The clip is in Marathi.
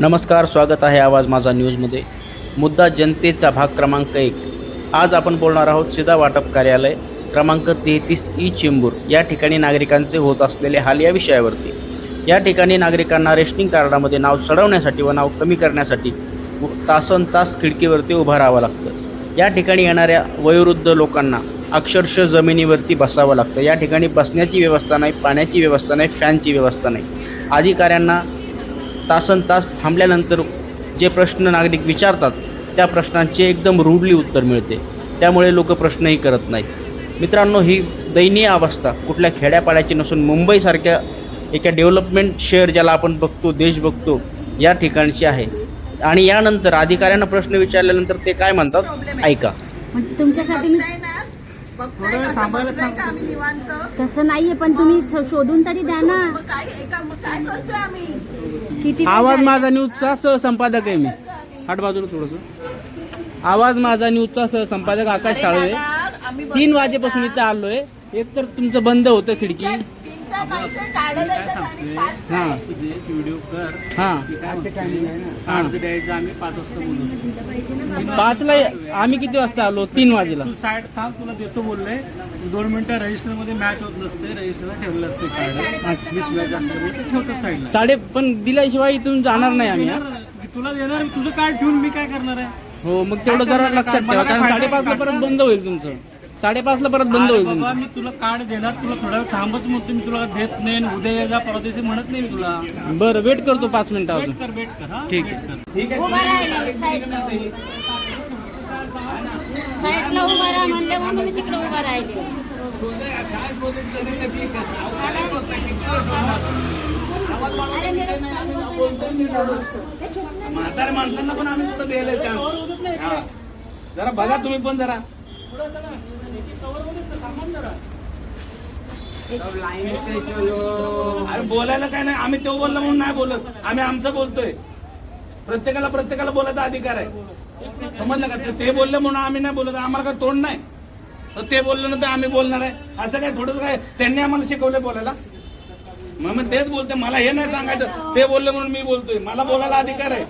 नमस्कार स्वागत आहे आवाज माझा न्यूजमध्ये. मुद्दा जनतेचा भाग क्रमांक एक. आज आपण बोलणार आहोत सीधा वाटप कार्यालय क्रमांक तेहतीस ई चेंबूर या ठिकाणी नागरिकांचे होत असलेले हाल या विषयावरती. या ठिकाणी नागरिकांना रेशनिंग कार्डामध्ये नाव चढवण्यासाठी व नाव कमी करण्यासाठी तासन तास खिडकीवरती उभं राहावं लागतं. या ठिकाणी येणाऱ्या वयोवृद्ध लोकांना अक्षरशः जमिनीवरती बसावं लागतं. या ठिकाणी बसण्याची व्यवस्था नाही पाण्याची व्यवस्था नाही फॅनची व्यवस्था नाही. अधिकाऱ्यांना तासन तास थांबल्यानंतर जे प्रश्न नागरिक विचारतात त्या प्रश्नांचे एकदम रुडली उत्तर मिळते. त्यामुळे लोक प्रश्नही करत नाहीत. मित्रांनो ही दयनीय अवस्था कुठल्या खेड्यापाड्याची नसून मुंबईसारख्या एका डेव्हलपमेंट शहर ज्याला आपण बघतो देश बघतो या ठिकाणची आहे. आणि यानंतर अधिकाऱ्यांना प्रश्न विचारल्यानंतर ते काय म्हणतात? ऐका. म्हणजे तुमच्यासाठी थोडं वेळ थांबायला सांग तसं नाहीये पण तुम्ही स- शोधून तरी द्या ना. काय एका मग काय करतोय आम्ही? किती आवाज माझा न्यूजचा सहसंपादक आहे मी. हाट बाजूला थोडंसं. आवाज माझा न्यूजचा सहसंपादक आकाश साळवे आम्ही तीन वाजेपासून इथं आलोय. एक तर तुमचं बंद होतं खिडकी. तीनचा पैसे काढायला आणि पाच हां. व्हिडिओ कर. हां. अर्ध द्यायचं आम्ही पाच वाजता बोलू. पाचला आम्ही किती वाजता आलो? तीन वाजेला. तू साईड थांब तुला देतो बोलले दोन मिनिटं रजिस्टरमध्ये मॅच होत नसते रजिस्टरला ठेवलेलं असते साईडला साडे पण दिल्याशिवाय इथून जाणार नाही आम्ही. हा? तुला देणार तुझं कार्ड ठेवून मी काय करणार आहे? हो मग तेवढं जरा लक्षात ठेवा कारण साडेपाचला परत बंद होईल तुमचं. साडेपाचला परत बंद होईल बाबा मी तुला कार्ड देणार तुला थोडा वेळ थांबच म्हणतो मी तुला देत नाही उद्या ये जा परवा दिवशी म्हणत नाही मी तुला. बरं वेट करतो पाच मिनिटं अजून. वेट कर वेट कर हा? ठीक. कर. उभा राहिलेले साईडला उभा राहा म्हणले म्हणून मी तिकडे उभा राहिले. म्हाताऱ्या माणसांना पण आम्ही सुद्धा द्यायला. हा. जरा बघा तुम्ही पण जरा. अरे बोलायला काय नाही. आम्ही तो बोललो म्हणून नाही बोलत. आम्ही आमचं बोलतोय. प्रत्येकाला प्रत्येकाला बोलायचा अधिकार आहे. समजलं का? ते बोललं म्हणून आम्ही नाही बोलत. आम्हाला काय तोंड नाही. तर ते बोललं नंतर आम्ही बोलणार आहे. असं काय थोडंसं काय? त्यांनी आम्हाला शिकवलं बोलायला. मग मग तेच बोलते मला हे नाही सांगायचं. ते बोललं म्हणून मी बोलतोय. मला बोलायला अधिकार आहे.